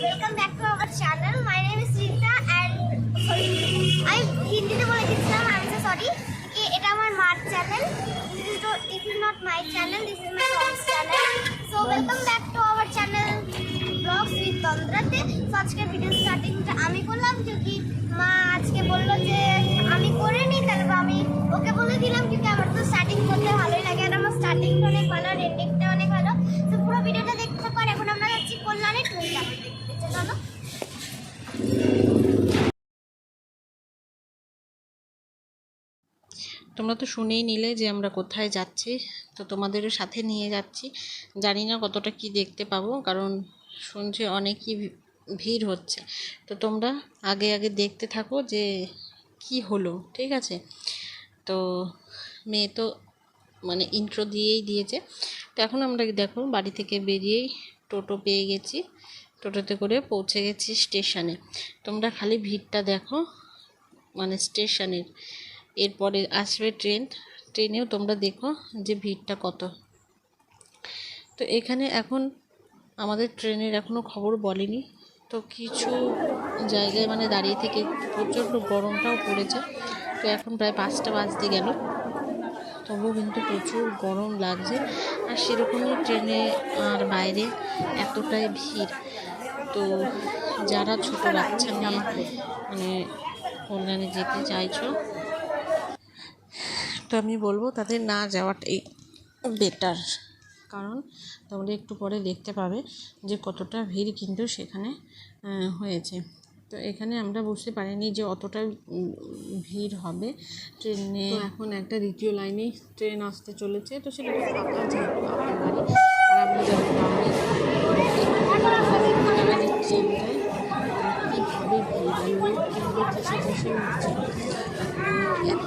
back to our channel. My name is Rita and sorry, আমি হিন্দিতে বলে দিচ্ছিলাম আমি so sorry. এ এটা আমার মার channel this is this is not my channel this is my mom's channel so welcome back to our channel vlogs with তন্দ্রাতে so আজকে video স্টার্টিংটা আমি করলাম কি মা আজকে বলল যে আমি করে নিই তারপর আমি ওকে বলে দিলাম কিন্তু আমার তো স্টার্টিং করতে ভালোই লাগে। আর আমার স্টার্টিংটা অনেক ভালো আর এন্ডিংটা অনেক ভালো। তো পুরো ভিডিওটা তোমরা তো শুনেই নিলে যে আমরা কোথায় যাচ্ছি। তো তোমাদেরও সাথে নিয়ে যাচ্ছি। জানি না কতটা কি দেখতে পাবো, কারণ শুনছি অনেকই ভিড় হচ্ছে। তো তোমরা আগে আগে দেখতে থাকো যে কি হলো, ঠিক আছে? তো মেয়ে তো মানে ইন্ট্রো দিয়েই দিয়েছে। তো এখন আমরা দেখো বাড়ি থেকে বেরিয়েই টোটো পেয়ে গেছি। টোটোতে করে পৌঁছে গেছি স্টেশনে। তোমরা খালি ভিড়টা দেখো মানে স্টেশনের। এরপরে আসবে ট্রেন। ট্রেনেও তোমরা দেখো যে ভিড়টা কত। তো এখানে এখন আমাদের ট্রেনের এখনও খবর বলেনি। তো কিছু জায়গায় মানে দাঁড়িয়ে থেকে প্রচণ্ড গরমটাও পড়েছে। তো এখন প্রায় পাঁচটা বাজতে গেল। তবুও কিন্তু প্রচুর গরম লাগছে। আর সেরকমই ট্রেনে আর বাইরে এতটাই ভিড়। তো যারা ছোটো বাচ্চা নিয়ে মানে কল্যাণে যেতে চাইছো তো আমি বলব তাদের না যাওয়াটাই বেটার কারণ তোমরা একটু পরে দেখতে পাবে যে কতটা ভিড় কিন্তু সেখানে হয়েছে। তো এখানে আমরা বুঝতে পারিনি যে অতটা ভিড় হবে ট্রেনে। এখন একটা দ্বিতীয় লাইনে ট্রেন আসতে চলেছে, তো সেটা ফাঁকা যেহেতু ভিড় এত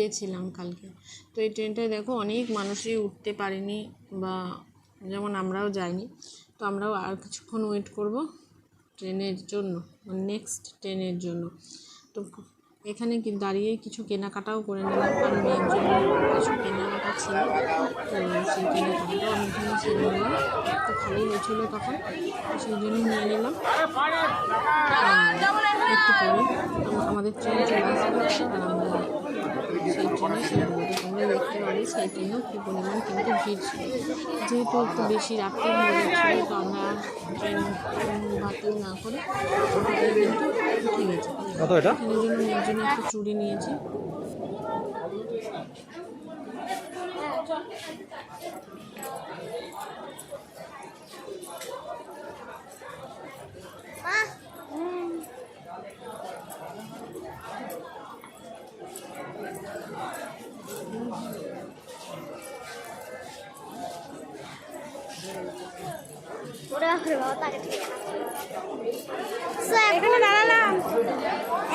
গিয়েছিলাম কালকে। তো এই ট্রেনটায় দেখো অনেক মানুষই উঠতে পারেনি বা যেমন আমরাও যাইনি। তো আমরাও আর কিছুক্ষণ ওয়েট করব ট্রেনের জন্য নেক্সট ট্রেনের জন্য। তো এখানে কি দাঁড়িয়ে কিছু কেনাকাটাও করে নিলাম। আর মেয়ের জন্য কিছু কেনাকাটা ছিল, তো সেই কেনাকাটাটাও এখানে সেরে নিলাম। একটু খালি হয়েছিল তখন সেই জন্য নিয়ে নিলাম। একটু পরে আমাদের ট্রেন চলে আসবে আর আমরা সেই ট্রেনে চলবো তো তোমরা দেখতে পাবে সেই ট্রেনেও কী পরিমাণ কিন্তু ভিড় ছিল। যেহেতু একটু বেশি রাত্রি হয়ে যাচ্ছিল তো আমরা ট্রেন বাতিল না করে কিন্তু উঠে গেছি। কত জন্য মেয়ের জন্য একটু চুড়ি নিয়েছি। এখন দাঁড়ালাম।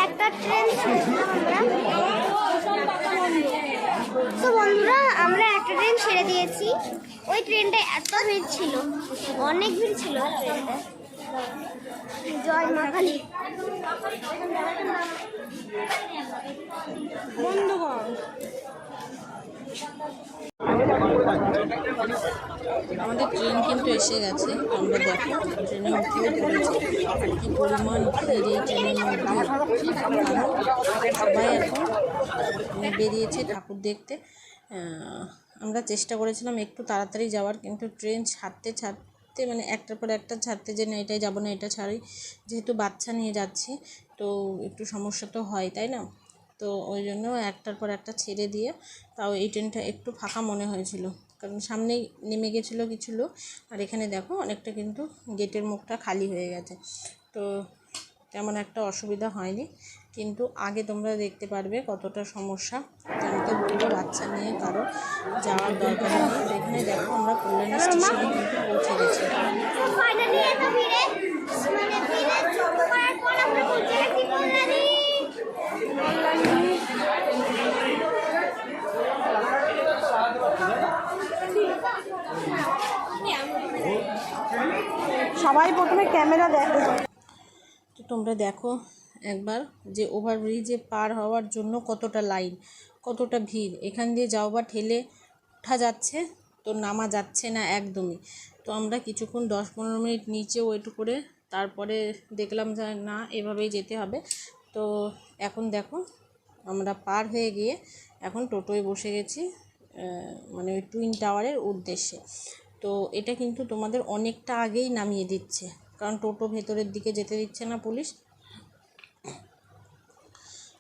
একটা ট্রেন তো বন্ধুরা আমরা একটা ট্রেন ছেড়ে দিয়েছি। ওই ট্রেনটা এত ভিড় ছিল অনেক ভিড় ছিল ট্রেনটা জয় মা কালী। বন্ধ কর আমাদের ট্রেন কিন্তু এসে গেছে। আমরা দেখো ট্রেনে উঠেও পড়েছি। কি পরিমাণ ভিড় এই ট্রেনের মধ্যে। সবাই এখন বেরিয়েছে ঠাকুর দেখতে। আমরা চেষ্টা করেছিলাম একটু তাড়াতাড়ি যাওয়ার, কিন্তু ট্রেন ছাড়তে ছাড়তে মানে একটার পর একটা ছাড়তে যে না, এটাই যাব না, এটা ছাড়ি যেহেতু বাচ্চা নিয়ে যাচ্ছি, তো একটু সমস্যা তো হয়, তাই না? তো ওই জন্য একটার পর একটা ছেড়ে দিয়ে তাও এই ট্রেনটা একটু ফাঁকা মনে হয়েছিল। কারণ সামনেই নেমে গেছিল কিছু লোক। আর এখানে দেখো অনেকটা কিন্তু গেটের মুখটা খালি হয়ে গেছে। তো তেমন একটা অসুবিধা হয়নি। কিন্তু আগে তোমরা দেখতে পারবে কতটা সমস্যা। আমি তো বলব বাচ্চা নিয়ে কারও যাওয়ার দরকার নেই। এখানে দেখো আমরা কল্যাণী স্টেশনে কিন্তু পৌঁছে গেছি তো ফাইনালি এত ভিড়ে মানে ভিড়ে ছোট করার পর আমরা পৌঁছে গেছি কল্যাণী সবাই প্রথমে ক্যামেরা দেখে। তো তোমরা দেখো একবার যে ওভারব্রিজে পার হওয়ার জন্য কতটা লাইন কতটা ভিড়। এখান দিয়ে যাও বা ঠেলে ওঠা যাচ্ছে, তো নামা যাচ্ছে না একদমই। তো আমরা কিছুক্ষণ দশ পনেরো মিনিট নিচে ওয়েট করে তারপরে দেখলাম যে না, এভাবেই যেতে হবে। তো এখন দেখো আমরা পার হয়ে গিয়ে এখন টোটোয় বসে গেছি মানে ওই টুইন টাওয়ারের উদ্দেশ্যে। তো এটা কিন্তু তোমাদের অনেকটা আগেই নামিয়ে দিচ্ছে। কারণ টোটো ভেতরের দিকে যেতে দিচ্ছে না পুলিশ।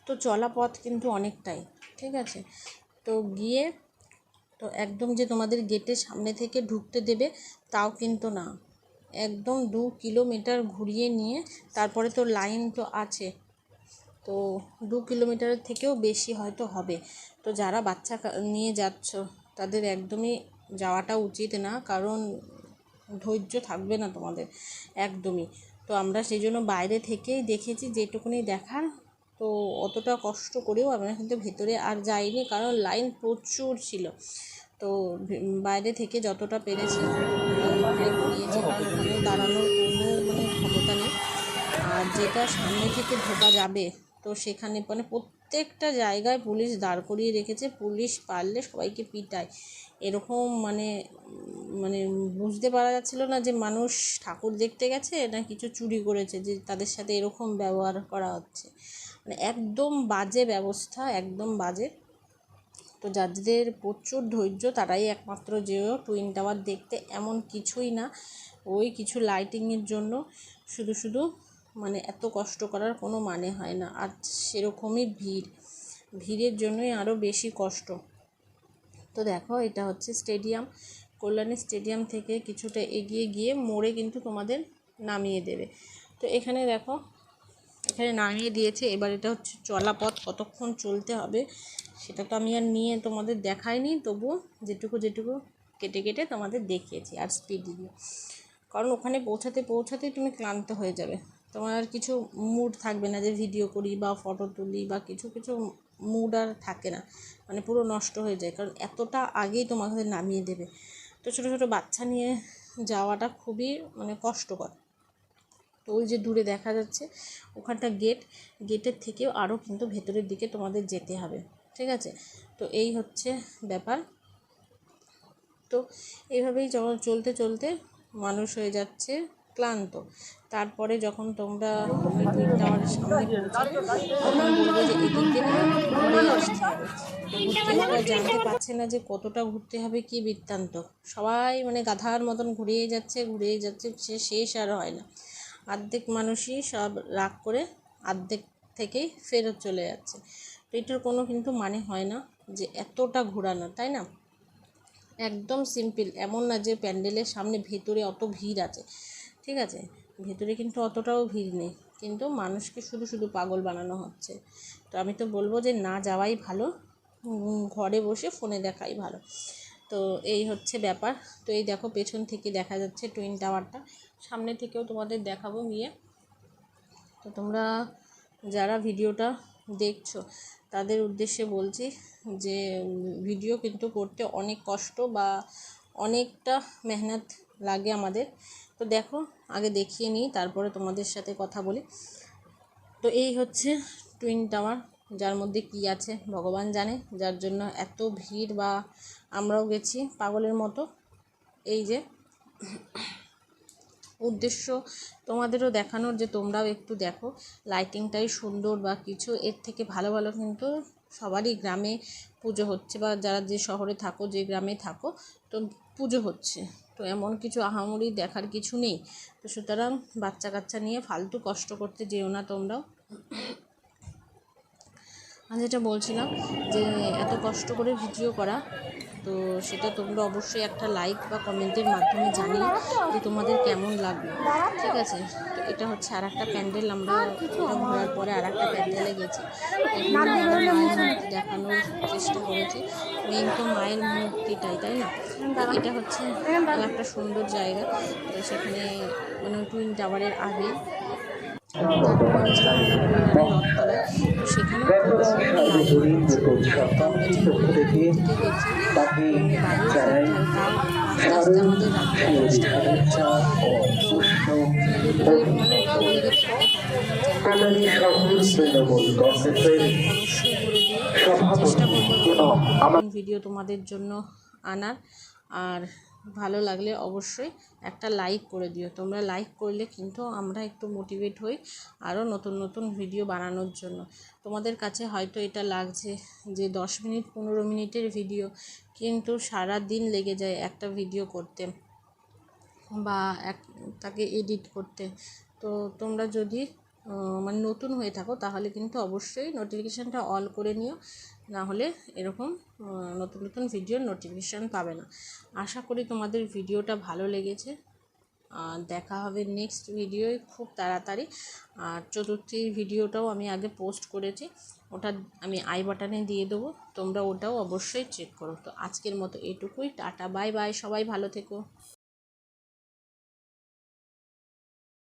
তো চলা পথ কিন্তু অনেকটাই, ঠিক আছে? তো গিয়ে তো একদম যে তোমাদের গেটের সামনে থেকে ঢুকতে দেবে তাও কিন্তু না। একদম দু কিলোমিটার ঘুরিয়ে নিয়ে তারপরে তো লাইন তো আছে। তো দু কিলোমিটারের থেকেও বেশি হয়তো হবে। তো যারা বাচ্চা নিয়ে যাচ্ছ তাদের একদমই যাওয়াটা উচিত না, কারণ ধৈর্য থাকবে না তোমাদের, একদমই। তো আমরা সেই জন্য বাইরে থেকেই দেখেছি যেটুকুনি দেখার, তো অতটা কষ্ট করেও আমরা কিন্তু ভেতরে আর যাইনি, কারণ লাইন প্রচুর ছিল। তো বাইরে থেকে যতটা পেরেছি দাঁড়ানোর কোনো মানে ক্ষমতা নেই। আর যেটা সামনে থেকে ঢোকা যাবে, তো সেখানে মানে প্রত্যেকটা জায়গায় পুলিশ দাঁড় করিয়ে রেখেছে, পুলিশ পারলে সবাইকে পিটায়। এরকম মানে মানে বুঝতে পারা যাচ্ছিল না যে মানুষ ঠাকুর দেখতে গেছে না কিছু চুরি করেছে, যে তাদের সাথে এরকম ব্যবহার করা হচ্ছে। মানে একদম বাজে ব্যবস্থা, একদম বাজে। তো যাদের প্রচুর ধৈর্য, তারাই একমাত্র যেও টুইন টাওয়ার দেখতে এমন কিছুই না। ওই কিছু লাইটিংয়ের জন্য। শুধু শুধু মানে এত কষ্ট করার কোনো মানে হয় না। আর সেরকমই ভিড়। ভিড়ের জন্যই আরও বেশি কষ্ট। তো দেখো, এটা হচ্ছে স্টেডিয়াম। কল্যাণী স্টেডিয়াম থেকে কিছুটা এগিয়ে গিয়ে মোড়ে কিন্তু তোমাদের নামিয়ে দেবে। তো এখানে দেখো, এখানে নামিয়ে দিয়েছে। এবার এটা হচ্ছে চলাপথ, কতক্ষণ চলতে হবে সেটা তো আমি আর নিয়ে তোমাদের দেখাইনি। তবুও যেটুকু যেটুকু কেটে কেটে তোমাদের দেখিয়েছি। আর স্পিড দিয়ে। কারণ ওখানে পৌঁছাতে পৌঁছাতেই তুমি ক্লান্ত হয়ে যাবে। তোমার আর কিছু মুড থাকবে না যে ভিডিও করি বা ফটো তুলি বা কিছু কিছু মুড আর থাকে না। মানে পুরো নষ্ট হয়ে যায়, কারণ এতটা আগেই তোমাকে নামিয়ে দেবে। তো ছোটো ছোটো বাচ্চা নিয়ে যাওয়াটা খুবই মানে কষ্টকর। তো ওই যে দূরে দেখা যাচ্ছে, ওখানটা গেট গেটের থেকেও আরও কিন্তু ভেতরের দিকে তোমাদের যেতে হবে, ঠিক আছে? তো এই হচ্ছে ব্যাপার। তো এইভাবেই চলতে চলতে মানুষ হয়ে যাচ্ছে। ক্লান্ত। তারপরে যখন তোমরা টাওয়ারের সামনে বলবে যে জানতে পারছে না যে কতটা ঘুরতে হবে, কি বৃত্তান্ত। সবাই মানে গাধার মতন ঘুরিয়ে যাচ্ছে ঘুরিয়ে যাচ্ছে, সে শেষ আর হয় না। অর্ধেক মানুষই সব রাগ করে অর্ধেক থেকেই ফেরত চলে যাচ্ছে। তো এটার কোনো কিন্তু মানে হয় না যে এতটা ঘোরানো, তাই না? একদম সিম্পল, এমন না যে প্যান্ডেলের সামনে ভেতরে অত ভিড় আছে। ঠিক আছে? ভেতরে কিন্তু অতটাও ভিড় নেই। কিন্তু মানুষকে শুধু শুধু পাগল বানানো হচ্ছে। তো আমি তো বলব যে না যাওয়াই ভালো ঘরে বসে ফোনে দেখাই ভালো। তো এই হচ্ছে ব্যাপার। তো এই দেখো পেছন থেকে দেখা যাচ্ছে টুইন টাওয়ারটা সামনে থেকেও তোমাদের দেখাবো গিয়ে। তো তোমরা যারা ভিডিওটা দেখছ, তাদের উদ্দেশ্যে বলছি যে ভিডিও কিন্তু করতে অনেক কষ্ট বা অনেকটা মেহনত লাগে আমাদের। তো দেখো, আগে দেখিয়ে নিই, তারপরে তোমাদের সাথে কথা বলি। তো এই হচ্ছে টুইন টাওয়ার যার মধ্যে কি আছে ভগবান জানে, যার জন্য এত ভিড় বা আমরাও গেছি পাগলের মতো। এই যে, উদ্দেশ্য তোমাদেরও দেখানোর যে তোমরাও একটু দেখো। লাইটিংটাই সুন্দর বা কিছু, এর থেকে ভালো ভালো কিন্তু সবারই গ্রামে পুজো হচ্ছে বা যারা যে শহরে থাকো, যে গ্রামে থাকো, তো পুজো হচ্ছে। তো এমন কিছু আহামরি দেখার কিছু নেই। তো সুতরাং বাচ্চা কাচ্চা নিয়ে ফালতু কষ্ট করতে যেও না তোমরাও। আমি যেটা বলছিলাম যে এত কষ্ট করে ভিডিও করা, তো সেটা তোমরা অবশ্যই একটা লাইক বা কমেন্টের মাধ্যমে জানিয়ে যে তোমাদের কেমন লাগবে ঠিক আছে? এটা হচ্ছে আর একটা প্যান্ডেল আমরা ঘোরার পরে আর একটা প্যান্ডেলে গেছি। মূর্তি দেখানোর চেষ্টা করেছি। মেন তো মায়ের মূর্তিটাই তাই না? এটা হচ্ছে একটা সুন্দর জায়গা। তো সেখানে মানে টুইন টাওয়ারের আগে তো সেখানে আমাদের ভিডিও তোমাদের জন্য আনার। আর ভালো লাগলে অবশ্যই একটা লাইক করে দিও। তোমরা লাইক করলে কিন্তু আমরা একটু মোটিভেট হই আরও নতুন নতুন ভিডিও বানানোর জন্য। তোমাদের কাছে হয়তো এটা লাগছে যে দশ মিনিট, পনেরো মিনিটের ভিডিও কিন্তু সারা দিন লেগে যায় একটা ভিডিও করতে। বা এক, তাকে এডিট করতে। তো তোমরা যদি মানে নতুন হয়ে থাকো, তাহলে কিন্তু অবশ্যই নোটিফিকেশানটা অল করে নিও। না হলে এরকম নতুন নতুন ভিডিওর নোটিফিকেশান পাবে না। আশা করি তোমাদের ভিডিওটা ভালো লেগেছে। আর দেখা হবে নেক্সট ভিডিওয় খুব তাড়াতাড়ি। আর চতুর্থীর ভিডিওটাও আমি আগে পোস্ট করেছি। ওটা আমি আই বাটনে দিয়ে দেবো। তোমরা ওটাও অবশ্যই চেক করো। তো আজকের মতো এটুকুই। টাটা বাই বাই সবাই ভালো থেকো।